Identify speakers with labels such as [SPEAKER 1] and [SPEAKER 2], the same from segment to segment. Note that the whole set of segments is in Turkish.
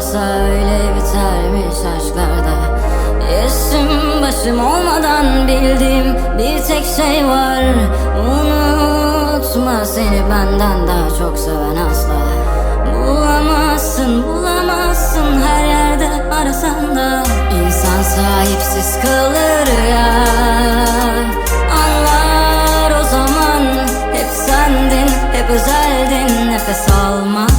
[SPEAKER 1] varsa öyle bitermiş aşklarda Esim başım olmadan bildiğim bir tek şey var. Unutma seni benden daha çok seven asla. Bulamazsın bulamazsın her yerde arasan da. İnsan sahipsiz kalır ya. Anlar o zaman hep sendin hep özeldin. Nefes alma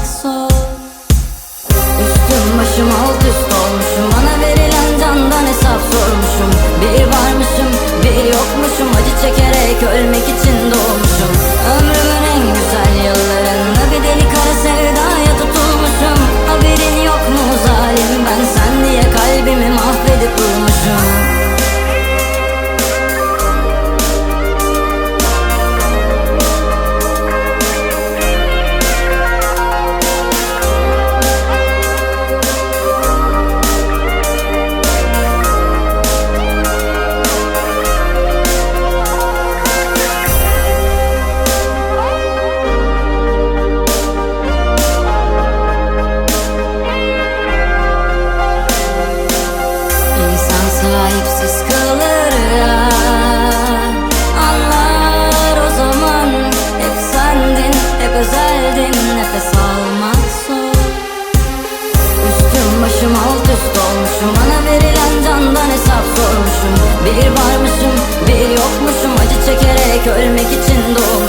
[SPEAKER 1] Başım alt üst olmuşum. Bana verilen candan hesap sormuşum. Bir varmışım bir yokmuşum. Acı çekerek ölmek için Bir varmışım, bir yokmuşum. Acı çekerek ölmek için doğmuşum